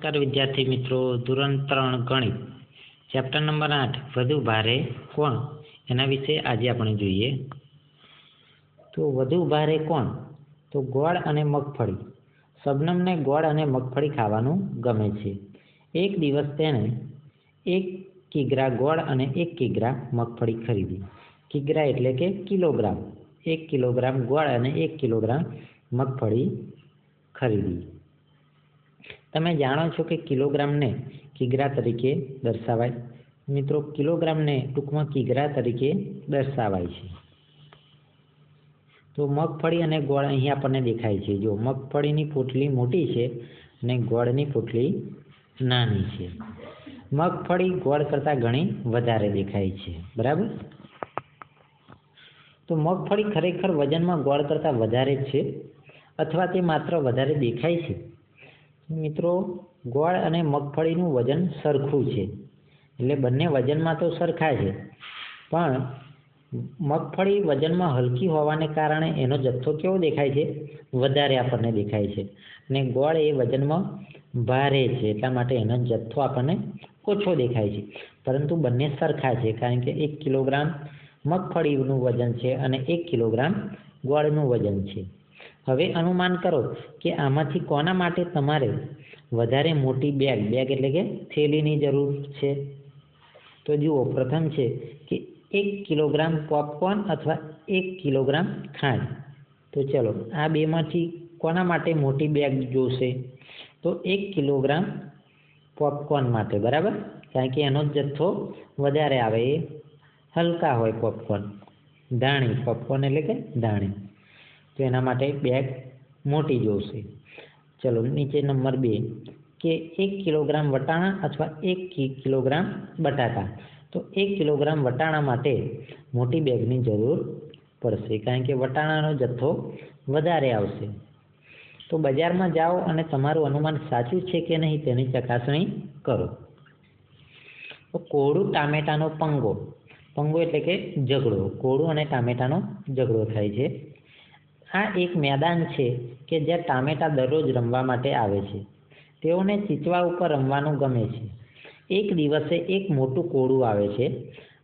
નમસ્કાર વિદ્યાર્થી મિત્રો, ધોરણ ત્રણ ગણિત ચેપ્ટર નંબર આઠ, વધુ ભારે કોણ? એના વિશે આજે આપણે જોઈએ. તો વધુ ભારે કોણ? તો ગોળ અને મગફળી. શબનમને ગોળ અને મગફળી ખાવાનું ગમે છે. એક દિવસ તેણે એક કિગ્રા ગોળ અને એક કિગ્રા મગફળી ખરીદી. કિગ્રા એટલે કે કિલોગ્રામ. એક કિલોગ્રામ ગોળ અને એક કિલોગ્રામ મગફળી ખરીદી. તમે જાણો છો કે કિલોગ્રામને કિગ્રા તરીકે દર્શાવાય? મિત્રો, કિલોગ્રામને ટૂંકમાં કિગ્રા તરીકે દર્શાવાય છે. તો મગફળી અને ગોળ અહીં આપણને દેખાય છે. જો મગફળીની પોટલી મોટી છે અને ગોળની પોટલી નાની છે. મગફળી ગોળ કરતાં ઘણી વધારે દેખાય છે. બરાબર? તો મગફળી ખરેખર વજનમાં ગોળ કરતાં વધારે છે અથવા તે માત્ર વધારે દેખાય છે? મિત્રો, ગોળ અને મગફળીનું વજન સરખું છે. એટલે બંને વજનમાં તો સરખા છે. પણ મગફળી વજનમાં હલકી હોવાને કારણે એનો જથ્થો કેવો દેખાય છે? વધારે આપણને દેખાય છે. અને ગોળ એ વજનમાં ભારે છે, એટલા માટે એનો જથ્થો આપણને ઓછો દેખાય છે. પરંતુ બંને સરખા છે, કારણ કે એક કિલોગ્રામ મગફળીનું વજન છે અને એક કિલોગ્રામ ગોળનું વજન છે. હવે અનુમાન કરો કે આમાંથી કોના માટે તમારે વધારે મોટી બેગ બેગ એટલે કે થેલીની જરૂર છે? તો જુઓ પ્રથમ છે કે એક કિલોગ્રામ પોપકોર્ન અથવા એક કિલોગ્રામ ખાંડ. તો ચલો આ બેમાંથી કોના માટે મોટી બેગ જોશે? તો એક કિલોગ્રામ પોપકોર્ન માટે બરાબર? કારણ કે એનો જથ્થો વધારે આવે. એ હલકા હોય પોપકોર્ન ધાણી પોપકોર્ન એટલે કે દાણી. તો એના માટે બેગ મોટી જોશે. ચલો, નીચે નંબર બે, કે એક કિલોગ્રામ વટાણા અથવા એક કિલોગ્રામ બટાકા. તો એક કિલોગ્રામ વટાણા માટે મોટી બેગની જરૂર પડશે, કારણ કે વટાણાનો જથ્થો વધારે આવશે. તો બજારમાં જાઓ અને તમારું અનુમાન સાચું છે કે નહીં તેની ચકાસણી કરો. તો કોળું ટામેટાનો પંગો. પંગો એટલે કે ઝઘડો. કોળું અને ટામેટાનો ઝઘડો થાય છે. આ એક મેદાન છે કે જ્યાં ટામેટા દરરોજ રમવા માટે આવે છે. તેઓને ચીચવા ઉપર રમવાનું ગમે છે. એક દિવસે એક મોટું કોળું આવે છે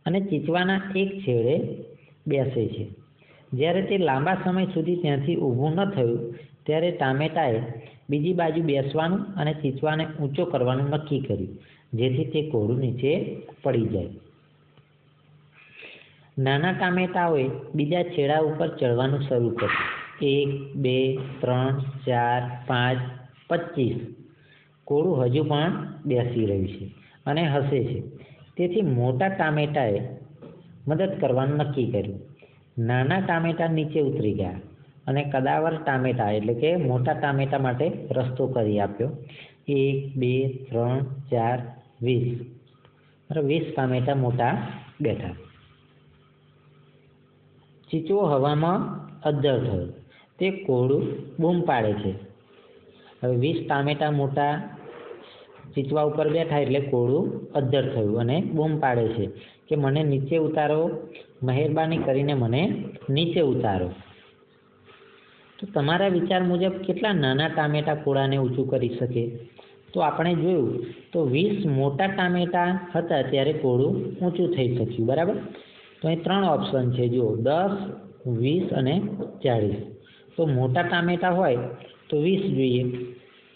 અને ચીચવાના એક છેડે બેસે છે. જ્યારે તે લાંબા સમય સુધી ત્યાંથી ઊભું ન થયું, ત્યારે ટામેટાએ બીજી બાજુ બેસવાનું અને ચીચવાને ઊંચો કરવાનું નક્કી કર્યું, જેથી તે કોળું નીચે પડી જાય. નાના ટામેટાઓએ બીજા છેડા ઉપર ચડવાનું શરૂ કર્યું. એક, બે, ત્રણ, ચાર, પાંચ, પચીસ. કોળું હજુ પણ બેસી રહ્યું છે અને હસે છે. તેથી મોટા ટામેટાએ મદદ કરવાનું નક્કી કર્યું. નાના ટામેટા નીચે ઉતરી ગયા અને કદાવર ટામેટા એટલે કે મોટા ટામેટા માટે રસ્તો કરી આપ્યો. એક, બે, ત્રણ, ચાર, વીસ. વીસ ટામેટા મોટા બેઠા. ચીચવો હવામાં અદ્ધર થયો. તે કોળું બૂમ પાડે છે. હવે વીસ ટામેટા મોટા ચીચવા ઉપર બેઠા એટલે કોળું અદ્ધર થયું અને બૂમ પાડે છે કે મને નીચે ઉતારો, મહેરબાની કરીને મને નીચે ઉતારો. તો તમારા વિચાર મુજબ કેટલા નાના ટામેટા કોળાને ઊંચું કરી શકે? તો આપણે જોયું તો વીસ મોટા ટામેટા હતા ત્યારે કોળું ઊંચું થઈ શક્યું, બરાબર? તો અહીં ત્રણ ઓપ્શન છે. જુઓ, દસ, વીસ અને ચાળીસ. તો મોટા ટામેટા હોય તો વીસ જોઈએ.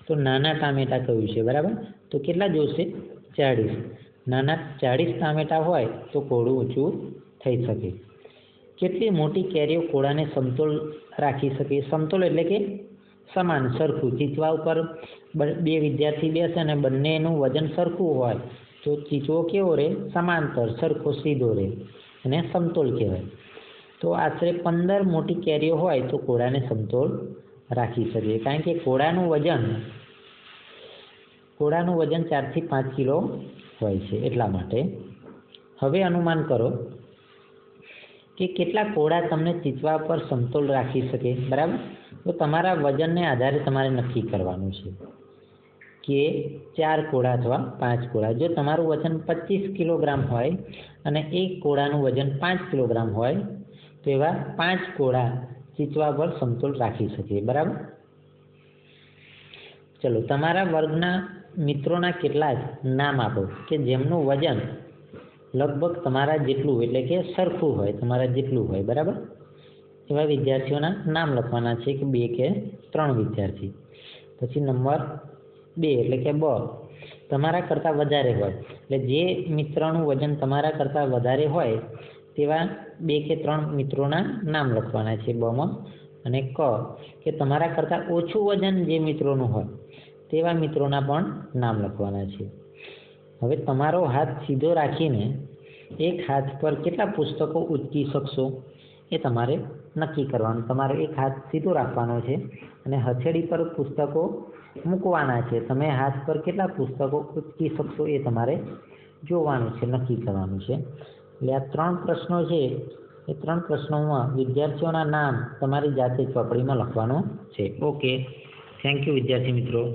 તો નાના ટામેટા કયું છે? બરાબર? તો કેટલા જોશે? ચાળીસ. નાના ચાળીસ ટામેટા હોય તો કોળું ઊંચું થઈ શકે. કેટલી મોટી કેરીઓ કોળાને સમતોલ રાખી શકે? સમતોલ એટલે કે સમાન, સરખું. ચીચવા ઉપર બે વિદ્યાર્થી બેસે અને બંનેનું વજન સરખું હોય તો ચીચવો કેવો રહે સમાંતર, સરખો, સીધો રહે એને સમતોલ કહેવાય. તો આશરે પંદર મોટી કેરીઓ હોય તો કોળાને સમતોલ રાખી શકીએ. કારણ કે કોળાનું વજન કોળાનું વજન ચારથી પાંચ કિલો હોય છે એટલા માટે. હવે અનુમાન કરો કે કેટલા કોળા તમને ચીચવા પર સમતોલ રાખી શકે? બરાબર? તો તમારા વજનને આધારે તમારે નક્કી કરવાનું છે. કે ચાર કોળા અથવા પાંચ કોળા. જો તમારું વજન પચીસ કિલોગ્રામ હોય અને એક કોળાનું વજન પાંચ કિલોગ્રામ હોય, તો એવા પાંચ કોળા ચીચવા પર સમતોલ રાખી શકીએ. બરાબર? ચલો, તમારા વર્ગના મિત્રોના કેટલા જ નામ આપો કે જેમનું વજન લગભગ તમારા જેટલું એટલે કે સરખું હોય, તમારા જેટલું હોય. બરાબર? એવા વિદ્યાર્થીઓના નામ લખવાના છે કે બે કે ત્રણ વિદ્યાર્થી. પછી નંબર બે, એટલે કે બ. તમારા કરતાં વધારે હોય. એટલે જે મિત્રનું વજન તમારા કરતાં વધારે હોય, તેવા બે કે ત્રણ મિત્રોના નામ લખવાના છે બમાં અને ક. કે તમારા કરતાં ઓછું વજન જે મિત્રોનું હોય, તેવા મિત્રોના પણ નામ લખવાના છે. હવે તમારો હાથ સીધો રાખીને એક હાથ પર કેટલા પુસ્તકો ઉચકી શકશો? એ તમારે નક્કી કરવાનું. તમારે એક હાથ સીધો રાખવાનો છે અને હથેળી પર પુસ્તકો મૂકવાના છે. તમે હાથ પર કેટલા પુસ્તકો ઉચકી શકશો એ તમારે જોવાનું છે, નક્કી કરવાનું છે. એટલે આ ત્રણ પ્રશ્નો છે. એ ત્રણ પ્રશ્નોમાં વિદ્યાર્થીઓના નામ તમારી જાતે ચોપડીમાં લખવાનું છે. ઓકે. થેન્ક યુ વિદ્યાર્થી મિત્રો.